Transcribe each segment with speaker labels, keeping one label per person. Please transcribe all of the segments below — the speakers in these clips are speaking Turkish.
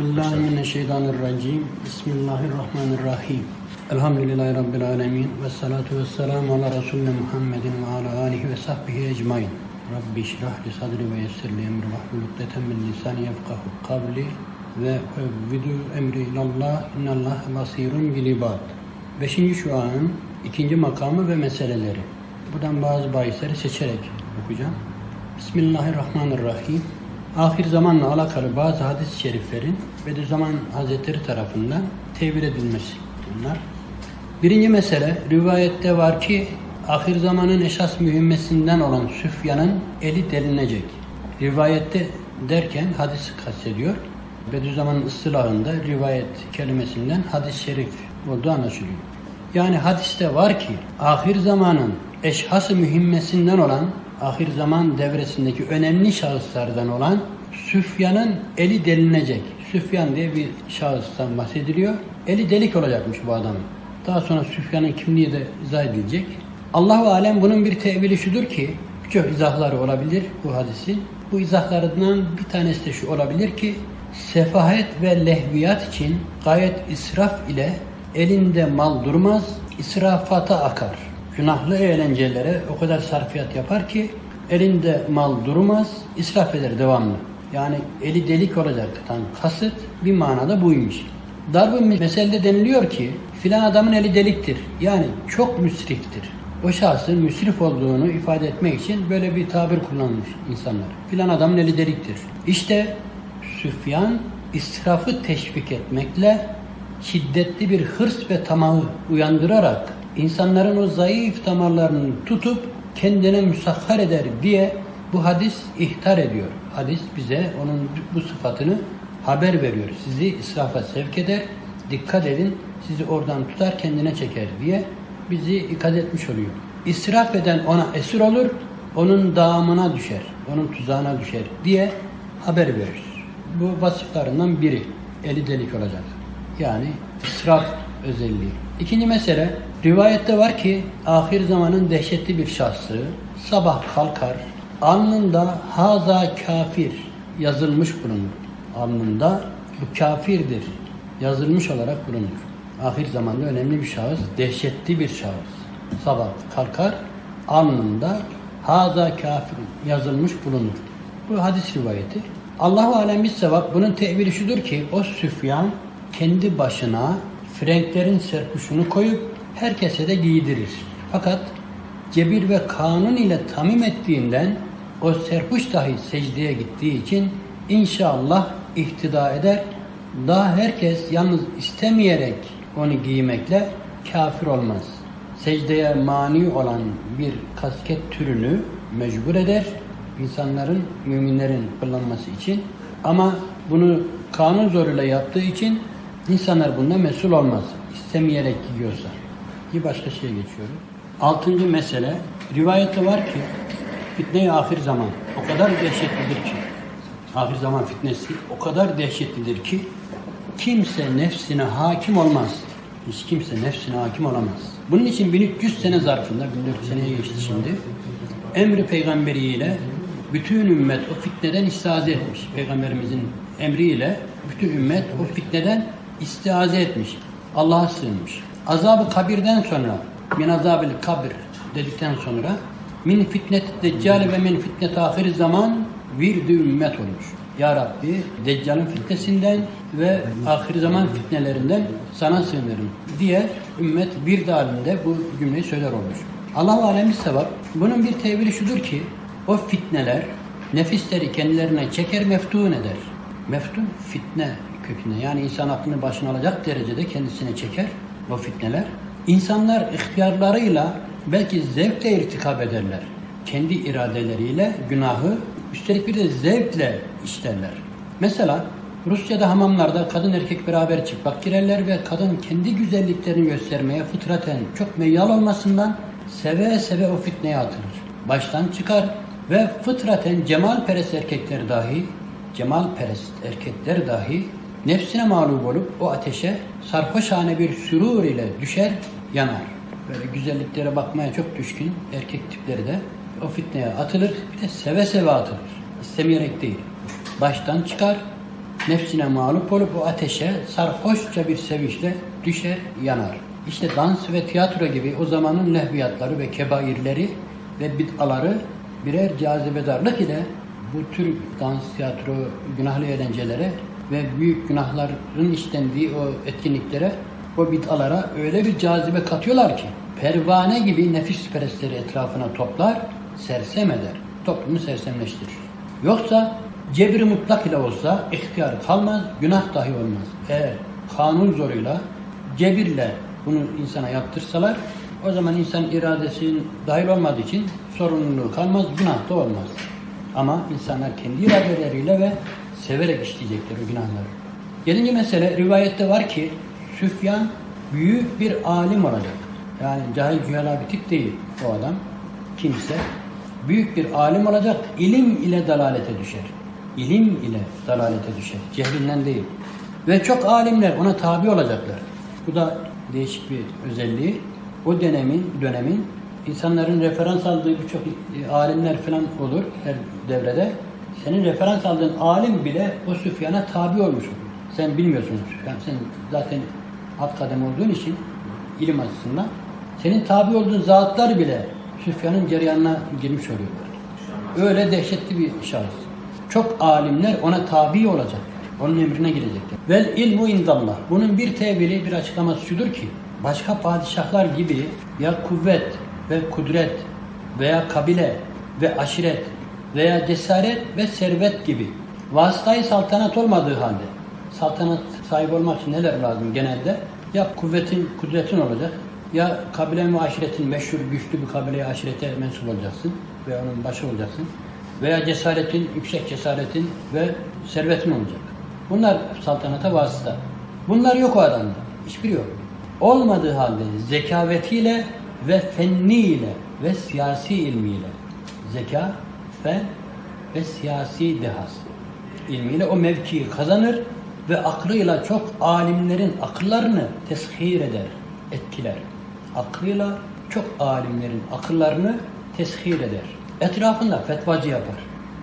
Speaker 1: mineşşeytanirracim. Bismillahirrahmanirrahim. Elhamdülillahi Rabbil alemin. Ve salatu ve selamu ala Resulüne Muhammedin ve ala alihi ve sahbihi ecmain. Rabbi işrah li sadri ve yessir li emri vahlul ukdeten min lisani yefkahu kavli ve evvidu emri ilallah innallah basirun bil ibad. Beşinci şuanın ikinci makamı ve meseleleri. Buradan bazı bahisleri seçerek okuyacağım. Bismillahirrahmanirrahim. Ahir zamanla alakalı bazı hadis-i şeriflerin Bediüzzaman Hazretleri tarafından tevil edilmesi bunlar. Birinci mesele rivayette var ki ahir zamanın esas mühimmesinden olan Süfyan'ın eli delinecek. Rivayette derken hadisi kastediyor. Bediüzzaman'ın ıstılahında rivayet kelimesinden hadis-i şerif olduğu anlaşılıyor. Yani hadiste var ki ahir zamanın eşhası mühimmesinden olan ahir zaman devresindeki önemli şahıslardan olan Süfyan'ın eli delinecek. Süfyan diye bir şahıstan bahsediliyor. Eli delik olacakmış bu adamın. Daha sonra Süfyan'ın kimliği de izah edilecek. Allahu alem bunun bir tevili şudur ki birçok izahları olabilir bu hadisin. Bu izahlarından bir tanesi de şu olabilir ki sefahet ve lehviyat için gayet israf ile elinde mal durmaz, israfata akar. Günahlı eğlencelere o kadar sarfiyat yapar ki elinde mal durmaz, israf eder devamlı. Yani eli delik olacaktan kasıt bir manada buymuş. Darbu meselede deniliyor ki filan adamın eli deliktir. Yani çok müsriftir. O şahsın müsrif olduğunu ifade etmek için böyle bir tabir kullanmış insanlar. Filan adamın eli deliktir. İşte Süfyan israfı teşvik etmekle şiddetli bir hırs ve tamahı uyandırarak insanların o zayıf damarlarını tutup kendine müsahhar eder diye bu hadis ihtar ediyor. Hadis bize onun bu sıfatını haber veriyor. Sizi israfa sevk eder, dikkat edin, sizi oradan tutar kendine çeker diye bizi ikaz etmiş oluyor. İsraf eden ona esir olur, onun dağımına düşer, onun tuzağına düşer diye haber verir. Bu vasıflarından biri eli delik olacak. Yani israf özelliği. İkinci mesele rivayette var ki ahir zamanın dehşetli bir şahsı sabah kalkar alnında haza kafir yazılmış bulunur. Alnında bu kafirdir yazılmış olarak bulunur. Ahir zamanda önemli bir şahıs, dehşetli bir şahıs. Sabah kalkar alnında haza kafir yazılmış bulunur. Bu hadis rivayeti. Allahu alem bir sevap bunun tevili şudur ki o Süfyan kendi başına frenklerin serpuşunu koyup herkese de giydirir. Fakat cebir ve kanun ile tamim ettiğinden o serpuş dahi secdeye gittiği için inşallah ihtida eder. Daha herkes yalnız istemeyerek onu giymekle kafir olmaz. Secdeye mani olan bir kasket türünü mecbur eder insanların, müminlerin kullanması için. Ama bunu kanun zoruyla yaptığı için insanlar bundan mesul olmaz. İstemeyerek giyiyorsa. Bir başka şeye geçiyoruz. Altıncı mesele, rivayette var ki fitne-i ahir zaman o kadar dehşetlidir ki ahir zaman fitnesi o kadar dehşetlidir ki kimse nefsine hakim olmaz. Hiç kimse nefsine hakim olamaz. Bunun için 1300 sene zarfında, 1400 seneye geçti şimdi, emri peygamberiyle bütün ümmet o fitneden istiaze etmiş. Peygamberimizin emriyle bütün ümmet o fitneden istiaze etmiş. Allah'a sığınmış. Azabı kabirden sonra min azabil kabir dedikten sonra min fitnet deccal ve min fitnet ahir zaman virdi ümmet olmuş. Ya Rabbi Deccal'ın fitnesinden ve ahir zaman fitnelerinden sana sığınırım diye ümmet bir halinde bu cümleyi söyler olmuş. Allah-u Alem sevap. Bunun bir tevili şudur ki o fitneler nefisleri kendilerine çeker meftun eder. Meftun fitne köküne yani insan aklını başına alacak derecede kendisine çeker o fitneler. İnsanlar ihtiyarlarıyla belki zevkle irtikap ederler. Kendi iradeleriyle günahı üstelik bir de zevkle işlerler. Mesela Rusya'da hamamlarda kadın erkek beraber çıplak girerler ve kadın kendi güzelliklerini göstermeye fıtraten çok meyyal olmasından seve seve o fitneye atılır. Baştan çıkar ve fıtraten cemal perest erkekler dahi cemal perest erkekler dahi nefsine mağlup olup o ateşe sarhoşane bir sürur ile düşer, yanar. Böyle güzelliklere bakmaya çok düşkün erkek tipleri de o fitneye atılır. Bir de seve seve atılır. İstemeyerek değil. Baştan çıkar nefsine mağlup olup o ateşe sarhoşça bir sevinçle düşer, yanar. İşte dans ve tiyatro gibi o zamanın lehviyatları ve kebairleri ve bid'aları birer cazibedarlık ile bu tür dans, tiyatro, günahlı eğlencelere ve büyük günahların işlendiği o etkinliklere, o bid'alara öyle bir cazibe katıyorlar ki pervane gibi nefis perestleri etrafına toplar, sersem eder. Toplumu sersemleştirir. Yoksa cebri mutlak ile olsa ihtiyar kalmaz, günah dahi olmaz. Eğer kanun zoruyla, cebirle bunu insana yaptırsalar o zaman insan iradesinin dahil olmadığı için sorumluluğu kalmaz, günah da olmaz. Ama insanlar kendi iradeleriyle ve severek işleyecekler o günahları. Yedinci mesele rivayette var ki Süfyan büyük bir alim olacak. Yani cahil cühela bir tip değil o adam. Kimse büyük bir alim olacak, ilim ile dalalete düşer. İlim ile dalalete düşer. Cehlinden değil. Ve çok alimler ona tabi olacaklar. Bu da değişik bir özelliği. O dönemin, dönemin insanların referans aldığı birçok e, alimler falan olur her devrede. Senin referans aldığın alim bile o Süfyan'a tabi olmuş oluyor. Sen bilmiyorsun Süfyan. Sen zaten alt kadem olduğun için ilim açısından senin tabi olduğun zatlar bile Süfyan'ın cereyanına girmiş oluyorlar. Öyle dehşetli bir şahıs. Çok alimler ona tabi olacak. Onun emrine girecekler. Vel ilmu indallah. Bunun bir tevili, bir açıklaması şudur ki başka padişahlar gibi ya kuvvet ve kudret veya kabile ve aşiret veya cesaret ve servet gibi vasıtayı saltanat olmadığı halde saltanat sahibi olmak için neler lazım genelde? Ya kuvvetin, kudretin olacak ya kabilen ve aşiretin meşhur güçlü bir kabileye aşirete mensup olacaksın ve onun başı olacaksın veya cesaretin, yüksek cesaretin ve servetin olacak. Bunlar saltanata vasıta. Bunlar yok o adamda. Hiçbiri yok. Olmadığı halde zekavetiyle ve fenniyle ve siyasi ilmiyle zeka, fen ve siyasi dehası ilmiyle o mevkiyi kazanır ve aklıyla çok alimlerin akıllarını teshir eder, etkiler. Aklıyla çok alimlerin akıllarını teshir eder. Etrafında fetvacı yapar.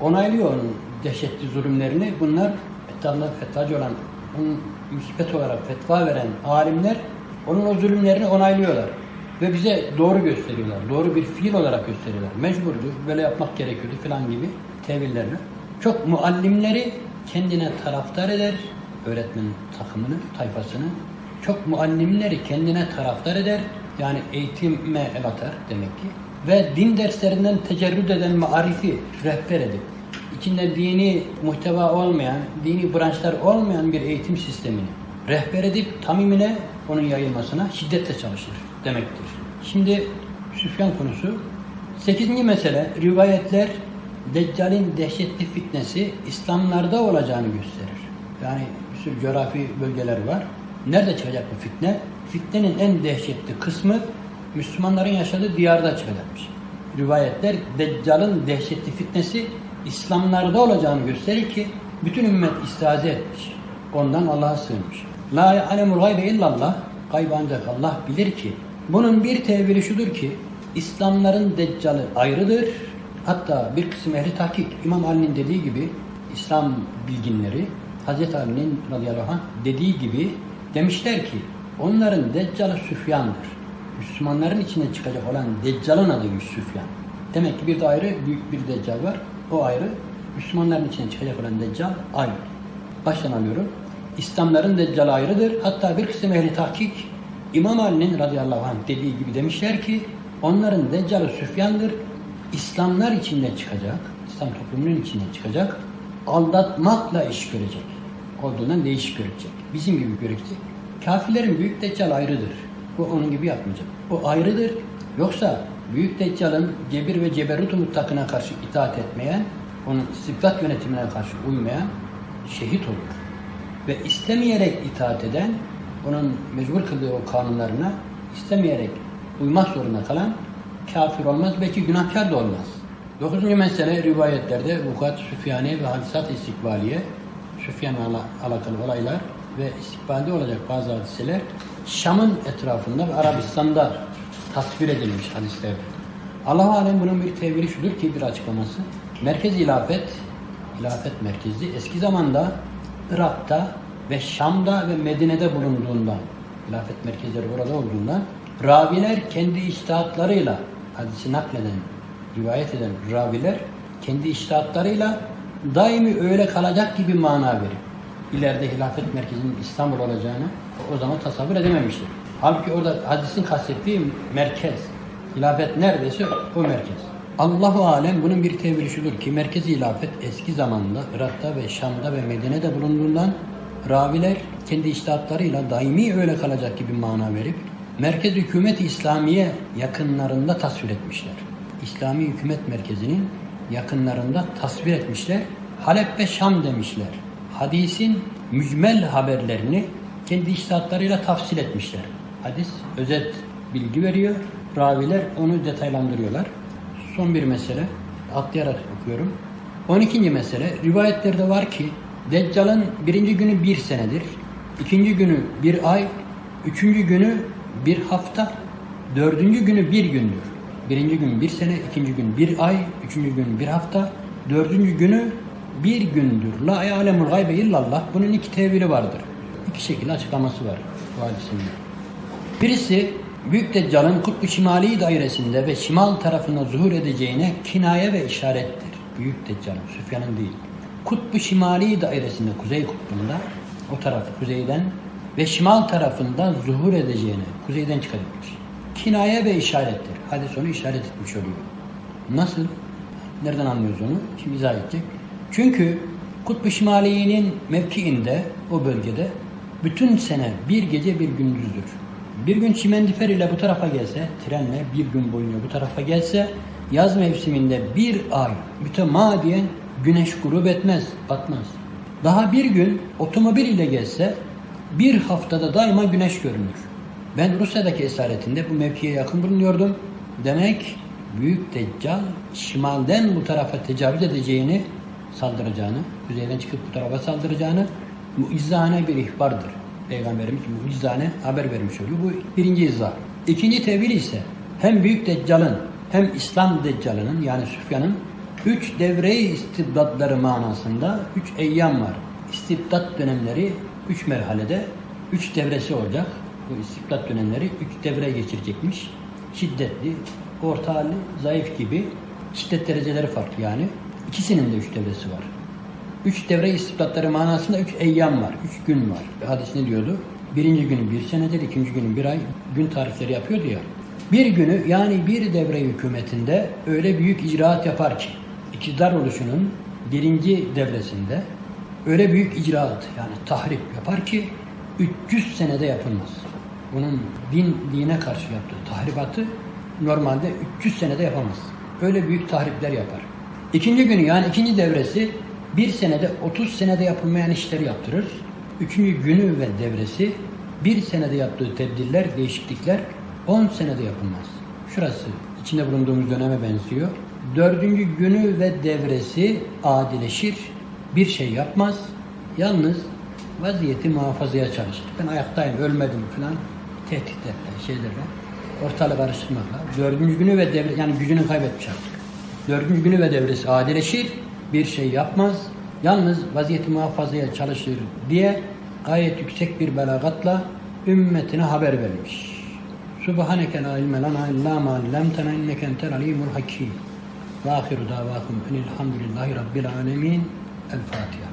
Speaker 1: Onaylıyor onun dehşetli zulümlerini. Bunlar etrafında fetvacı olan, onun müspet olarak fetva veren alimler onun o zulümlerini onaylıyorlar. Ve bize doğru gösteriyorlar. Doğru bir fiil olarak gösteriyorlar. Mecburdu, böyle yapmak gerekiyordu falan gibi tevillerle. Çok muallimleri kendine taraftar eder, öğretmen takımını, tayfasını. Çok muallimleri kendine taraftar eder, yani eğitime el atar demek ki. Ve din derslerinden tecerrüt eden marifi rehber edip, içinde dini muhteva olmayan, dini branşlar olmayan bir eğitim sistemini rehber edip tamimine onun yayılmasına şiddetle çalışır demektir. Şimdi Süfyan konusu. Sekizinci mesele rivayetler Deccal'in dehşetli fitnesi İslamlarda olacağını gösterir. Yani bir sürü coğrafi bölgeler var. Nerede çıkacak bu fitne? Fitnenin en dehşetli kısmı Müslümanların yaşadığı diyarda çıkacakmış. Rivayetler Deccal'ın dehşetli fitnesi İslamlarda olacağını gösterir ki bütün ümmet istiaze etmiş. Ondan Allah'a sığınmış. La ya'lemul gaybe illallah. Gaybı ancak Allah bilir ki. Bunun bir tevili şudur ki İslamların deccalı ayrıdır. Hatta bir kısım ehli tahkik İmam Ali'nin dediği gibi İslam bilginleri Hazreti Ali'nin radıyallahu anh dediği gibi demişler ki onların deccalı Süfyan'dır. Müslümanların içine çıkacak olan deccalın adıymış Süfyan. Demek ki bir de ayrı büyük bir deccal var. O ayrı. Müslümanların içine çıkacak olan deccal ayrı. Baştan alıyorum. İslamların deccal ayrıdır. Hatta bir kısım ehli tahkik İmam Ali'nin radıyallahu anh dediği gibi demişler ki onların deccalı Süfyan'dır. İslamlar içinde çıkacak, İslam toplumunun içinde çıkacak, aldatmakla iş görecek. Olduğundan değişik görecek. Bizim gibi görecek. Kafirlerin büyük deccal ayrıdır. Bu onun gibi yapmayacak. O ayrıdır. Yoksa büyük deccalın cebir ve ceberrut muttakına karşı itaat etmeyen, onun istibdat yönetimine karşı uymayan şehit olur. Ve istemeyerek itaat eden, onun mecbur kıldığı o kanunlarına istemeyerek uymak zorunda kalan kafir olmaz, belki günahkar da olmaz. Dokuzuncu mesele rivayetlerde vukuat Süfyani ve hadisat istikbaliye, Süfyan'la alakalı olaylar ve istikbalde olacak bazı hadiseler Şam'ın etrafında ve Arabistan'da tasvir edilmiş hadislerde. Allah alem bunun bir tevili şudur ki bir açıklaması. Merkez ilafet, ilafet merkezi eski zamanda Irak'ta ve Şam'da ve Medine'de bulunduğundan, hilafet merkezleri burada olduğundan, raviler kendi iştihatlarıyla, hadisi nakleden, rivayet eden raviler, kendi iştihatlarıyla daimi öyle kalacak gibi mana verir. İleride hilafet merkezinin İstanbul olacağını o zaman tasavvur edememiştir. Halbuki orada hadisin kastettiği merkez, hilafet neredeyse o merkez. Allahu alem bunun bir tevili şudur ki merkezi hilafet eski zamanda Irak'ta ve Şam'da ve Medine'de bulunduğundan raviler kendi iştihatlarıyla daimi öyle kalacak gibi mana verip merkez hükümet İslamiye yakınlarında tasvir etmişler. İslami hükümet merkezinin yakınlarında tasvir etmişler. Halep ve Şam demişler. Hadisin mücmel haberlerini kendi iştihatlarıyla tafsil etmişler. Hadis özet bilgi veriyor. Raviler onu detaylandırıyorlar. Son bir mesele. Atlayarak okuyorum. 12. mesele. Rivayetlerde var ki Deccal'ın birinci günü bir senedir. ikinci günü bir ay. Üçüncü günü bir hafta. Dördüncü günü bir gündür. Birinci gün bir sene, ikinci gün bir ay, üçüncü gün bir hafta, dördüncü günü bir gündür. La alemul gaybe illallah. Bunun iki tevili vardır. İki şekilde açıklaması var bu hadisin. Birisi Büyük Deccal'ın kutbu şimali dairesinde ve şimal tarafında zuhur edeceğine kinaye ve işarettir. Büyük Deccal'ın, Süfyan'ın değil. Kutbu şimali dairesinde, kuzey kutbunda, o taraf kuzeyden ve şimal tarafında zuhur edeceğine, kuzeyden çıkarılmış. Kinaye ve işarettir. Hadis onu işaret etmiş oluyor. Nasıl? Nereden anlıyoruz onu? Şimdi izah edecek. Çünkü Kutbu Şimali'nin mevkiinde, o bölgede bütün sene bir gece bir gündüzdür. Bir gün çimendifer ile bu tarafa gelse, trenle bir gün boyunca bu tarafa gelse, yaz mevsiminde bir ay mütemadiyen güneş grup etmez, batmaz. Daha bir gün otomobil ile gelse, bir haftada daima güneş görünür. Ben Rusya'daki esaretinde bu mevkiye yakın bulunuyordum. Demek Büyük Deccal şimalden bu tarafa tecavüz edeceğini, saldıracağını, kuzeyden çıkıp bu tarafa saldıracağını muizzane bir ihbardır. Peygamberimiz muizzane haber vermiş oluyor. Bu birinci izah. İkinci tevil ise hem Büyük Deccal'ın hem İslam Deccal'ının yani Süfyan'ın üç devreyi istibdatları manasında üç eyyam var. İstibdat dönemleri üç merhalede üç devresi olacak. Bu istibdat dönemleri üç devre geçirecekmiş. Şiddetli, orta halli, zayıf gibi şiddet dereceleri farklı yani. İkisinin de üç devresi var. Üç devre istibdatları manasında üç eyyam var, üç gün var. Hadis ne diyordu? Birinci günü bir senedir, ikinci günü bir ay gün tarifleri yapıyordu ya. Bir günü yani bir devre hükümetinde öyle büyük icraat yapar ki iktidar oluşunun birinci devresinde öyle büyük icraat yani tahrip yapar ki 300 senede yapılmaz. Bunun din dine karşı yaptığı tahribatı normalde 300 senede yapamaz. Öyle büyük tahripler yapar. İkinci günü yani ikinci devresi bir senede 30 senede yapılmayan işleri yaptırır. Üçüncü günü ve devresi bir senede yaptığı tebdiller, değişiklikler 10 senede yapılmaz. Şurası içinde bulunduğumuz döneme benziyor. Dördüncü günü ve devresi adileşir. Bir şey yapmaz. Yalnız vaziyeti muhafazaya çalışır. Ben ayaktayım, ölmedim falan tehditlerle, şeylerle ortalığı karıştırmakla. Dördüncü günü ve devre, yani gücünü kaybetmiş artık. Dördüncü günü ve devresi adileşir. Bir şey yapmaz. Yalnız vaziyeti muhafazaya çalışır diye gayet yüksek bir belagatla ümmetine haber vermiş. Subhaneke la ilme lana illa ma allamtena inneke entel alimul hakim. Ve ahiru davakum enilhamdülillahi rabbil alemin. El Fatiha.